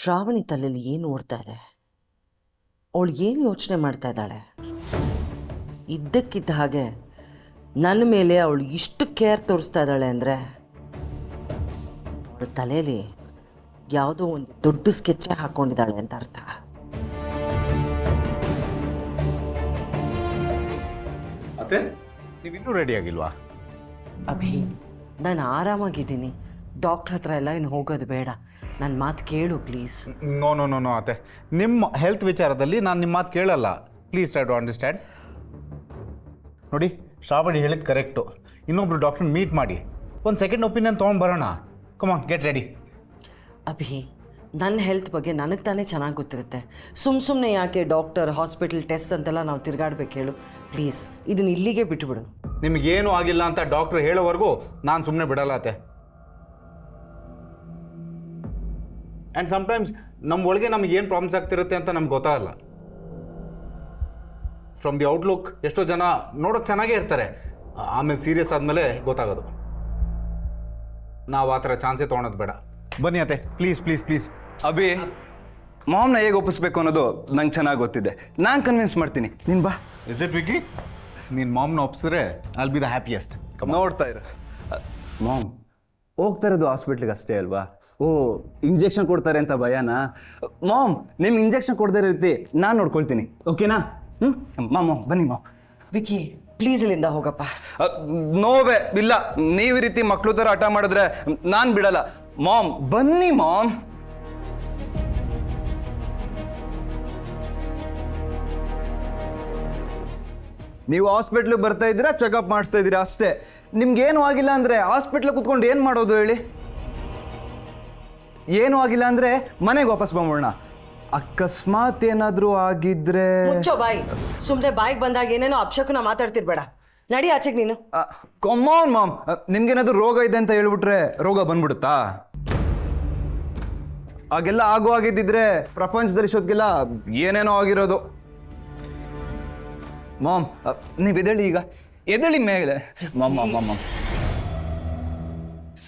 ಶ್ರಾವಣಿ ತಲೆಯಲ್ಲಿ ಏನು ಓಡ್ತಾ ಇದೆ? ಅವಳು ಏನು ಯೋಚನೆ ಮಾಡ್ತಾ ಇದ್ದಾಳೆ? ಇದ್ದಕ್ಕಿದ್ದ ಹಾಗೆ ನನ್ನ ಮೇಲೆ ಅವಳು ಇಷ್ಟು ಕೇರ್ ತೋರಿಸ್ತಾ ಇದ್ದಾಳೆ ಅಂದರೆ ಅವಳ ತಲೆಯಲ್ಲಿ ಯಾವುದೋ ಒಂದು ದೊಡ್ಡ ಸ್ಕೆಚ್ಚೇ ಹಾಕ್ಕೊಂಡಿದ್ದಾಳೆ ಅಂತ ಅರ್ಥ. ಅತ್ತೆ ನೀವಿನ್ನೂ ರೆಡಿ ಆಗಿಲ್ವಾ? ಅಭಿ ನಾನು ಆರಾಮಾಗಿದ್ದೀನಿ. ಡಾಕ್ಟ್ರ್ ಹತ್ರ ಎಲ್ಲ ಇನ್ನು ಹೋಗೋದು ಬೇಡ. ನನ್ನ ಮಾತು ಕೇಳು please no no no no ಅತ್ತೆ. ನಿಮ್ಮ ಹೆಲ್ತ್ ವಿಚಾರದಲ್ಲಿ ನಾನು ನಿಮ್ಮ ಮಾತು ಕೇಳಲ್ಲ. ಪ್ಲೀಸ್ ಟ್ರೈ ಟು ಅಂಡರ್ಸ್ಟ್ಯಾಂಡ್ ನೋಡಿ ಶ್ರಾವಣಿ ಹೇಳಿದ್ ಕರೆಕ್ಟು ಇನ್ನೊಬ್ರು ಡಾಕ್ಟರ್ ಮೀಟ್ ಮಾಡಿ. ಒಂದು ಸೆಕೆಂಡ್ ಒಪಿನಿಯನ್ ತೊಗೊಂಡು ಬರೋಣ. ಕಮಾನ್ ಗೆಟ್ ರೆಡಿ ಅಭಿ ನನ್ನ ಹೆಲ್ತ್ ಬಗ್ಗೆ ನನಗೆ ತಾನೇ ಚೆನ್ನಾಗಿ ಗೊತ್ತಿರುತ್ತೆ. ಸುಮ್ಮ ಸುಮ್ಮನೆ ಯಾಕೆ ಡಾಕ್ಟರ್ ಹಾಸ್ಪಿಟಲ್ ಟೆಸ್ಟ್ ಅಂತೆಲ್ಲ ನಾವು ತಿರುಗಾಡ್ಬೇಕು ಹೇಳು. ಪ್ಲೀಸ್ ಇದನ್ನ ಇಲ್ಲಿಗೆ ಬಿಟ್ಟುಬಿಡು ನಿಮಗೇನು ಆಗಿಲ್ಲ ಅಂತ ಡಾಕ್ಟರ್ ಹೇಳೋವರೆಗೂ ನಾನು ಸುಮ್ಮನೆ ಬಿಡಲ್ಲ ಅತ್ತೆ. ಆ್ಯಂಡ್ ಸಮ್ಟೈಮ್ಸ್ ನಮ್ಮ ಒಳಗೆ ನಮ್ಗೆ ಏನು ಪ್ರಾಬ್ಲಮ್ಸ್ ಆಗ್ತಿರುತ್ತೆ ಅಂತ ನಮ್ಗೆ ಗೊತ್ತಾಗಲ್ಲ. ಫ್ರಮ್ ದಿ ಔಟ್ಲುಕ್ ಎಷ್ಟೋ ಜನ ನೋಡೋಕೆ ಚೆನ್ನಾಗೇ ಇರ್ತಾರೆ. ಆಮೇಲೆ ಸೀರಿಯಸ್ ಆದಮೇಲೆ ಗೊತ್ತಾಗೋದು. ನಾವು ಆ ಥರ ಚಾನ್ಸೇ ತೊಗೊಳೋದು ಬೇಡ. ಬನ್ನಿ ಅತ್ತೆ ಪ್ಲೀಸ್ ಪ್ಲೀಸ್ ಪ್ಲೀಸ್ ಅಭಿ ಮಾಮ್ನ ಹೇಗೆ ಒಪ್ಪಿಸ್ಬೇಕು ಅನ್ನೋದು ನಂಗೆ ಚೆನ್ನಾಗಿ ಗೊತ್ತಿದೆ. ನಾನು ಕನ್ವಿನ್ಸ್ ಮಾಡ್ತೀನಿ. ನೀನು ಬಾ. ಇಸ್ ಇಟ್ ವಿಕಿ ನೀನು ಮಾಮ್ನ ಒಪ್ಸಿದ್ರೆ ಐಲ್ ಬಿ ದ ಹ್ಯಾಪಿಯೆಸ್ಟ್ ನೋಡ್ತಾ ಇರೋ. ಮಾಮ್ ಹೋಗ್ತಾ ಇರೋದು ಹಾಸ್ಪಿಟ್ಲಿಗೆ ಅಷ್ಟೇ ಅಲ್ವಾ? ಓ ಇಂಜೆಕ್ಷನ್ ಕೊಡ್ತಾರೆ ಅಂತ ಭಯನಾ? ಮಾಮ್ ನಿಮ್ಗೆ ಇಂಜೆಕ್ಷನ್ ಕೊಡದೇ ರೀತಿ ನಾನು ನೋಡ್ಕೊಳ್ತೀನಿ. ಓಕೆನಾ ಹ್ಞೂ ಮಾಮ್ ಮಾಮ್, ಬನ್ನಿ ಮಾಮ್. ವಿಕಿ ಪ್ಲೀಸ್ ಇಲ್ಲಿಂದ ಹೋಗಪ್ಪ. ನೋವೇ ಇಲ್ಲ. ನೀವು ಈ ರೀತಿ ಮಕ್ಕಳು ಥರ ಹಠ ಮಾಡಿದ್ರೆ ನಾನು ಬಿಡಲ್ಲ. ಮಾಮ್ ಬನ್ನಿ ಮಾಮ್. ನೀವು ಹಾಸ್ಪಿಟ್ಲಿಗೆ ಬರ್ತಾ ಇದ್ದೀರಾ ಚೆಕಪ್ ಮಾಡಿಸ್ತಾ ಇದ್ದೀರಾ? ಅಷ್ಟೇ. ನಿಮ್ಗೇನು ಆಗಿಲ್ಲ ಅಂದರೆ ಹಾಸ್ಪಿಟ್ಲಿಗೆ ಕುತ್ಕೊಂಡು ಏನು ಮಾಡೋದು ಹೇಳಿ? ಏನೂ ಆಗಿಲ್ಲ ಅಂದ್ರೆ ಮನೆಗೆ ವಾಪಸ್ ಬಂದ್ಬಿಡೋಣ. ಅಕಸ್ಮಾತ್ ಏನಾದ್ರೂ ಆಗಿದ್ರೆ ಮುಚ್ಚೋ ಬಾಯಿ. ಸುಮ್ಮನೆ ಬಾಯಿಗೆ ಬಂದಾಗ ಏನೇನೋ ಅಪ್ಶಕುನ ಮಾತಾಡ್ತಿರ್ಬೇಡ. ನಡಿ ಆಚೆಗೆ ನೀನು. ಕಮಾನ್ ಮಾಮ್ ನಿಮ್ಗೇನಾದ್ರೂ ರೋಗ ಇದೆ ಅಂತ ಹೇಳ್ಬಿಟ್ರೆ ರೋಗ ಬಂದ್ಬಿಡುತ್ತಾ? ಹಾಗೆಲ್ಲ ಆಗೋ ಆಗಿದ್ದಿದ್ರೆ ಪ್ರಪಂಚದಲ್ಲಿ ಇಷ್ಟೊತ್ತಿಗೆಲ್ಲ ಏನೇನೋ ಆಗಿರೋದು. ಮಾಮ್ ನೀವು ಎದಳಿ ಈಗ. ಎದಳಿ ಮೇಲೆ. Mom mom mom mom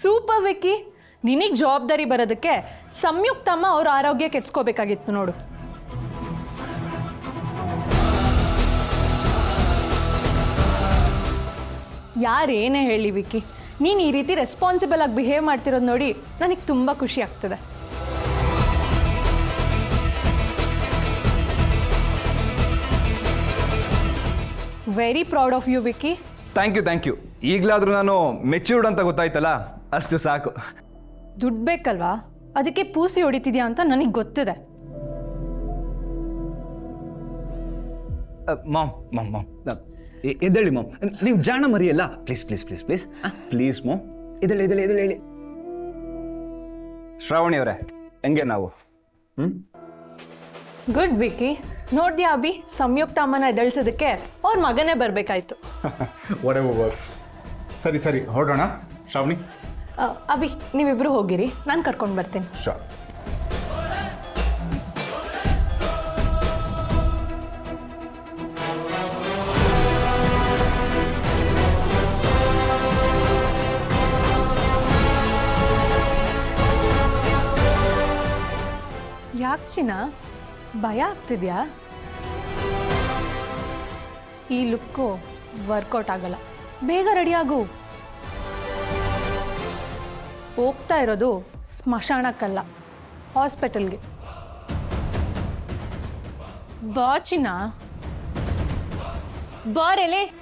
super Vicky. ನಿನಗೆ ಜವಾಬ್ದಾರಿ ಬರೋದಕ್ಕೆ ಸಂಯುಕ್ತಮ್ಮ ಅವ್ರ ಆರೋಗ್ಯ ಕೆಡ್ಸ್ಕೋಬೇಕಾಗಿತ್ತು ನೋಡು. ಯಾರೇನೇ ಹೇಳಿ ವಿಕ್ಕಿ, ನೀನು ಈ ರೀತಿ ರೆಸ್ಪಾನ್ಸಿಬಲ್ ಆಗಿ ಬಿಹೇವ್ ಮಾಡ್ತಿರೋದು ನೋಡಿ ನನಗೆ ತುಂಬ ಖುಷಿ ಆಗ್ತದೆ. Very proud of you Vicky. Thank you thank you ಈಗಲಾದರೂ ನಾನು ಮೆಚ್ಯೂರ್ಡ್ ಅಂತ ಗೊತ್ತಾಯ್ತಲ್ಲ? ಅಷ್ಟು ಸಾಕು. ದುಡ್ಡು ಬೇಕಲ್ವಾ? ಅದಕ್ಕೆ ಪೂಸಿ ಹೊಡಿತಿದ್ಯಾ ಅಂತ ನನಗೆ ಗೊತ್ತಿದೆ. Mom mom mom. ಎದ್ದೇಳಿ ಮಾಮ್. ನೀವು ಜಾಣ ಮರಿಯಲ್ಲ? Please please please please. Please mom. ಎದ್ದೇಳಿ ಎದ್ದೇಳಿ ಎದ್ದೇಳಿ ಹೇಳಿ. ಶ್ರಾವಣಿ ಅವರೇ ಹೆಂಗೆ ನಾವು? ಹ್ಞೂ ಗುಡ್ ವಿಕ್ಕಿ ನೋಡ್ದ್ಯಾ ಅಭಿ? ಸಂಯುಕ್ತ ಅಮ್ಮನ ಎದಳ್ಸೋದಕ್ಕೆ ಅವ್ರ ಮಗನೇ ಬರಬೇಕಾಯ್ತು. ವಾಟ್ ಎವರ್ ವರ್ಕ್ಸ್ ಸರಿ ಸರಿ ಹೊರಡೋಣ. ಶ್ರಾವಣಿ? ಅಭಿ ನೀವಿಬ್ರು ಹೋಗಿರಿ. ನಾನು ಕರ್ಕೊಂಡು ಬರ್ತೀನಿ. ಶೋರ್ ಯಾಕೆ ಚಿನ್ನ? ಭಯ ಆಗ್ತಿದ್ಯಾ? ಈ ಲುಕ್ಕು ವರ್ಕೌಟ್ ಆಗಲ್ಲ. ಬೇಗ ರೆಡಿ ಆಗು. ಹೋಗ್ತಾ ಇರೋದು ಸ್ಮಶಾನಕ್ಕಲ್ಲ ಹಾಸ್ಪಿಟಲ್ಗೆ. ಬಾಚಿನ? ಬಾರೆಲೆ?